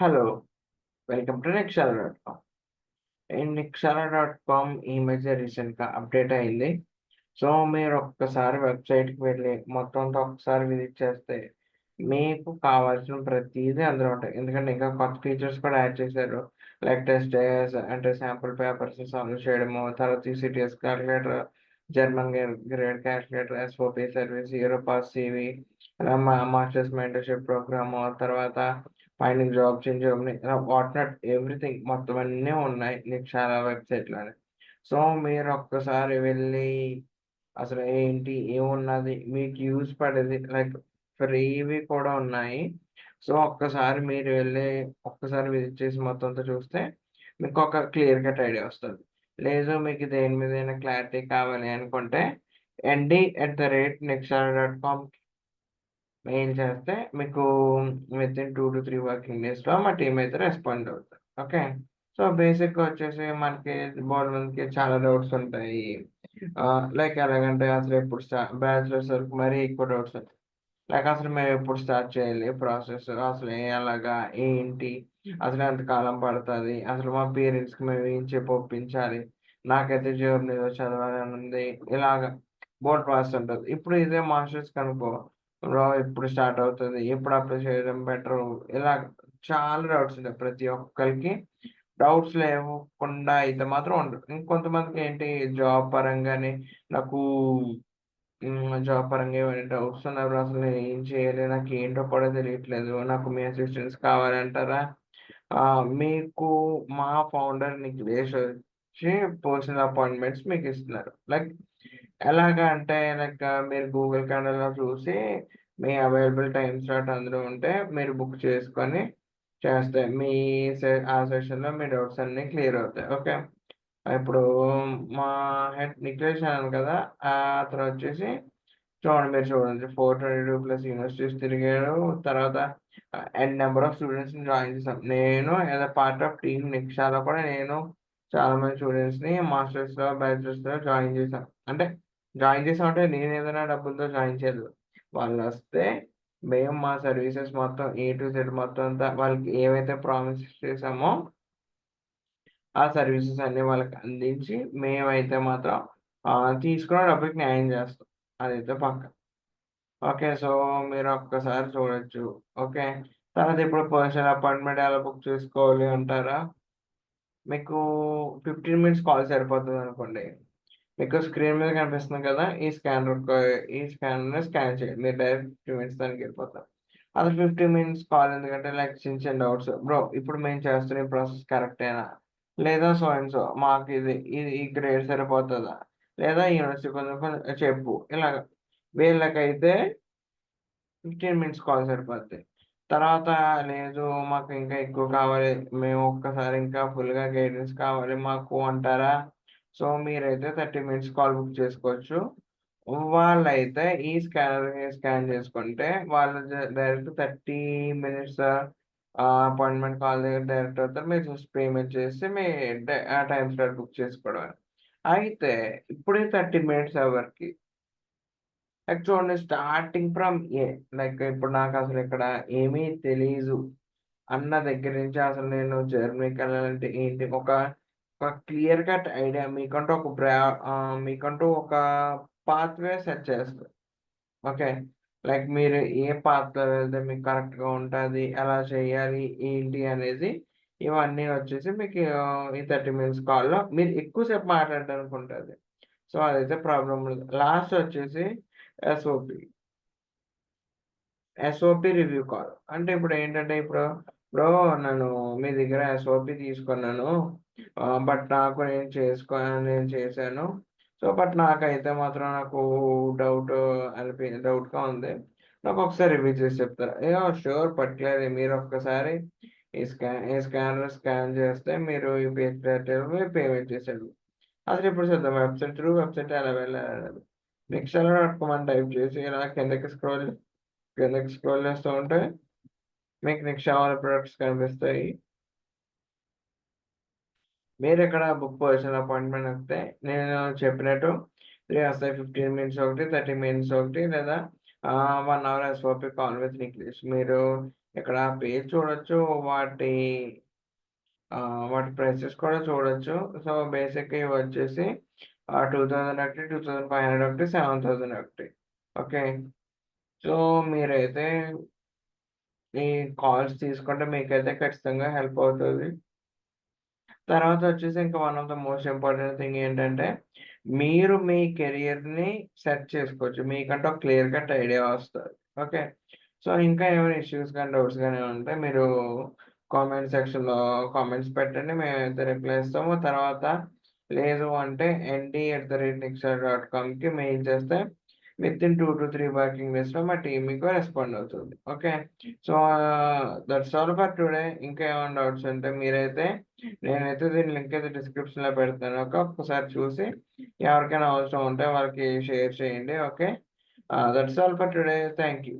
Hello welcome to Nikshala dot com Nikshala dot com ఈ మధ్య రీసెంట్గా అప్డేట్ అయింది. సో మీరు ఒక్కసారి వెబ్సైట్కి వెళ్ళి మొత్తం అంతా ఒక్కసారి విజిట్ చేస్తే మీకు కావాల్సిన ప్రతిదీ అందులో ఉంటాయి. ఎందుకంటే ఇంకా కొత్త ఫీచర్స్ కూడా యాడ్ చేశారు. లైక్ టెస్ట్ అంటే శాంపుల్ పేపర్స్ సాల్వ్ చేయడము తర్వాత CTS calculator German grade calculator SOP service Europass CV masters mentorship programme తర్వాత finding job change Germany what not everything మొత్తం అన్నీ ఉన్నాయి. నీకు చాలా వెబ్సైట్లోనే సో మీరు ఒక్కసారి వెళ్ళి అసలు ఏంటి ఏమున్నది మీకు యూజ్ పడేది లైక్ ఫ్రీవి కూడా ఉన్నాయి. సో ఒక్కసారి మీరు వెళ్ళి ఒక్కసారి విజిట్ చేసి మొత్తం అంతా చూస్తే మీకు ఒక క్లియర్ కట్ ఐడియా వస్తుంది. లేదు మీకు దేని మీద క్లారిటీ కావాలి అనుకుంటే ND at the rate next dot com mail చేస్తే మీకు within two to three working డేస్లో మా టీం అయితే రెస్పాండ్ అవుతుంది ఓకే సో బేసిక్గా వచ్చేసి మనకి బోర్డు మందికి చాలా డౌట్స్ ఉంటాయి. లైక్ ఎలాగంటే అసలు ఎప్పుడు స్టార్ట్ బ్యాచులర్స్ వరకు మరీ ఎక్కువ డౌట్స్ ఉంటాయి. లైక్ అసలు మేము ఎప్పుడు స్టార్ట్ చేయాలి? ప్రాసెస్ అసలు ఎలాగా ఏంటి? అసలు ఎంత కాలం పడుతుంది? అసలు మా పేరెంట్స్కి మేము ఏం చెప్పి ఒప్పించాలి? నాకైతే జర్నీలో చదవాలని ఉంది. ఇలాగ బోర్డ్ ప్రాసెస్ ఉంటుంది. ఇప్పుడు ఇదే మాస్టర్స్ కనుకో రా ఎప్పుడు స్టార్ట్ అవుతుంది? ఎప్పుడు అప్లై చేయడం బెటర్? ఇలా చాలా డౌట్స్ ఉంటాయి ప్రతి ఒక్కరికి. డౌట్స్ లేకుండా అయితే మాత్రం ఉండదు ఇంకొంతమందికి ఏంటి జాబ్ పరంగానే నాకు జాబ్ పరంగా ఏమైనా డౌట్స్ ఉన్నారు అసలు నేను ఏం చేయాలి? నాకు ఏంటో కూడా తెలియట్లేదు. నాకు మీ అసిస్టెన్స్ కావాలంటారా? మీకు మా ఫౌండర్ నిఖిలేష్ వచ్చి పర్సనల్ అపాయింట్మెంట్స్ మీకు ఇస్తున్నారు. లైక్ ఎలాగా అంటే లైక్ మీరు గూగుల్ క్యాలెండర్లో చూసి మీ అవైలబుల్ టైం స్లాట్ అందులో ఉంటే మీరు బుక్ చేసుకొని చేస్తే మీ ఆ సెషన్లో మీ డౌట్స్ అన్నీ క్లియర్ అవుతాయి. ఓకే? ఇప్పుడు మా హెడ్ నిఖిలేష్ అన్నాను కదా అతను వచ్చేసి చూడండి మీరు చూడండి four twenty two plus universities తిరిగాడు తర్వాత ఎన్ నెంబర్ ఆఫ్ స్టూడెంట్స్ని జాయిన్ చేసాం నేను యాజ్ పార్ట్ ఆఫ్ టీమ్ నిక్షాలో కూడా నేను చాలా మంది స్టూడెంట్స్ని మాస్టర్స్లో బ్యాచులర్స్లో జాయిన్ చేశాను అంటే జాయిన్ చేసాం అంటే నేను ఏదైనా డబ్బులతో జాయిన్ చేయలేదు. వాళ్ళు వస్తే మేము మా సర్వీసెస్ మొత్తం ఏ టు జెడ్ మొత్తం అంతా వాళ్ళకి ఏవైతే ప్రామిస్ చేసామో ఆ సర్వీసెస్ అన్ని వాళ్ళకి అందించి మేమైతే మాత్రం తీసుకున్న డబ్బుకి న్యాయం చేస్తాం. అదైతే పక్క. ఓకే సో మీరు ఒక్కసారి చూడొచ్చు. ఓకే తర్వాత ఇప్పుడు పర్సనల్ అపాయింట్మెంట్ ఎలా బుక్ చేసుకోవాలి అంటారా? మీకు ఫిఫ్టీన్ మినిట్స్ కాల్ సరిపోతుంది అనుకోండి. మీకు స్క్రీన్ మీద కనిపిస్తుంది కదా ఈ స్కానర్ ఈ స్కానర్ స్కాన్ చేయండి. మీరు డైరెక్ట్ ఫిఫ్టీ మినిట్స్ దానికి వెళ్ళిపోతారు. అది ఫిఫ్టీ మినిట్స్ కాల్ ఎందుకంటే లైక్ చిన్న చిన్న డౌట్స్ బ్రో ఇప్పుడు మేము చేస్తున్న ప్రాసెస్ కరెక్టేనా లేదా సో అండ్ సో మాకు ఇది ఇది ఈ గ్రేడ్ సరిపోతుందా? లేదా యూనివర్సిటీ కొంచెం కొంచెం చెప్పు. ఇలాగ. వీళ్ళకైతే ఫిఫ్టీన్ మినిట్స్ కాల్ సరిపోతాయి తర్వాత లేదు మాకు ఇంకా ఎక్కువ కావాలి. మేము ఒక్కసారి ఇంకా ఫుల్గా గైడెన్స్ కావాలి. మాకు అంటారా? సో మీరైతే థర్టీ మినిట్స్ కాల్ బుక్ చేసుకోవచ్చు. వాళ్ళైతే ఈ స్కానర్ స్కాన్ చేసుకుంటే వాళ్ళు direct thirty minutes appointment call దగ్గర డైరెక్ట్ అవుతారు. మీరు జస్ట్ పేమెంట్ చేసి మీ టైం స్లాట్ బుక్ చేసుకోవడం అయితే ఇప్పుడే థర్టీ మినిట్స్ అవర్కి. లైక్ చూడండి స్టార్టింగ్ ఫ్రమ్ ఏ లైక్ ఇప్పుడు నాకు అసలు ఇక్కడ ఏమీ తెలీదు. అన్న దగ్గర నుంచి అసలు నేను జర్మనీకి వెళ్ళాలంటే ఏంటి? ఒక ఒక క్లియర్ కట్ ఐడియా మీకంటూ ఒక బ్రా మీకంటూ ఒక పాత్వే సెట్ చేస్తుంది. ఓకే లైక్ మీరు ఏ పాత్రలో వెళ్తే మీకు కరెక్ట్గా ఉంటుంది ఎలా చేయాలి ఏంటి అనేది ఇవన్నీ వచ్చేసి మీకు ఈ థర్టీ మినిట్స్ కాల్లో మీరు ఎక్కువసేపు మాట్లాడడానికి ఉంటుంది సో అదైతే ప్రాబ్లం లేదు. లాస్ట్ వచ్చేసి ఎస్ఓపి ఎస్ఓపి రివ్యూ కాల్ అంటే ఇప్పుడు ఏంటంటే ఇప్పుడు బ్రో నన్ను మీ దగ్గర ఎస్ఓపి తీసుకున్నాను. బట్ నాకు నేను చేసుకో నేను చేశాను. సో బట్ నాకైతే మాత్రం నాకు డౌట్ అనిపి డౌట్గా ఉంది. నాకు ఒకసారి రివ్యూ చేసి చెప్తారా ఏ షూర్ పర్టికులర్ మీరు ఒక్కసారి ఈ స్కాన్ ఈ స్కానర్ స్కాన్ చేస్తే మీరు ఈ పేమెంట్ చేశాడు అసలు ఇప్పుడు చూద్దాం. వెబ్సైట్ త్రూ వెబ్సైట్ ఎలా వెళ్ళాలి నెక్స్ట్ ఎలా డాట్ టైప్ చేసి ఇలా కిందకి స్క్రోల్ కిందకి స్క్రోల్ చేస్తూ ఉంటే మీకు నెక్స్ట్ వాళ్ళ ప్రొడక్ట్స్ కనిపిస్తాయి. మీరు ఇక్కడ బుక్ పర్సనల్ అపాయింట్మెంట్ వస్తే నేను చెప్పినట్టు త్రీ వస్తాయి ఫిఫ్టీన్ మినిట్స్ ఒకటి థర్టీ మినిట్స్ ఒకటి లేదా one hour SOP call with English మీరు ఇక్కడ పేజ్ చూడొచ్చు. వాటి వాటి ప్రైసెస్ కూడా చూడొచ్చు. సో, బేసిక్ ఇవి వచ్చేసి టూ థౌజండ్ ఒకటి, 2500 ఒకటి, 7000 ఒకటి. ఓకే. సో, మీరైతే ఈ కాల్స్ తీసుకుంటే మీకైతే ఖచ్చితంగా హెల్ప్ అవుతుంది తర్వాత వచ్చేసి ఇంకా one of the most important thing ఏంటంటే, మీరు మీ కెరియర్‌ని సెట్ చేసుకోవచ్చు. మీకంటే ఒక క్లియర్ కట్ ఐడియా వస్తుంది ఓకే. సో, ఇంకా ఏమైనా ఇష్యూస్ కానీ డౌట్స్ కానీ ఉంటే మీరు కామెంట్ సెక్షన్‌లో కామెంట్స్ పెట్టండి. మేమైతే రిప్లై ఇస్తాము. తర్వాత లేదు అంటే ఎన్టీ ఎట్ ద రేట్ నిక్షర్ డాట్ కామ్కి మెయిల్ చేస్తే within two to three working డేస్‌లో మా టీమ్ మీకు రెస్పాండ్ అవుతుంది. Okay. So, that's all for today. ఇంకా ఏమైనా డౌట్స్ ఉంటే మీరైతే నేనైతే దీని లింక్ అయితే డిస్క్రిప్షన్‌లో పెడతాను. ఓకే. ఒక్కసారి చూసి ఎవరికైనా అవసరం ఉంటే వాళ్ళకి షేర్ చేయండి. Okay. That's all for today. Thank you.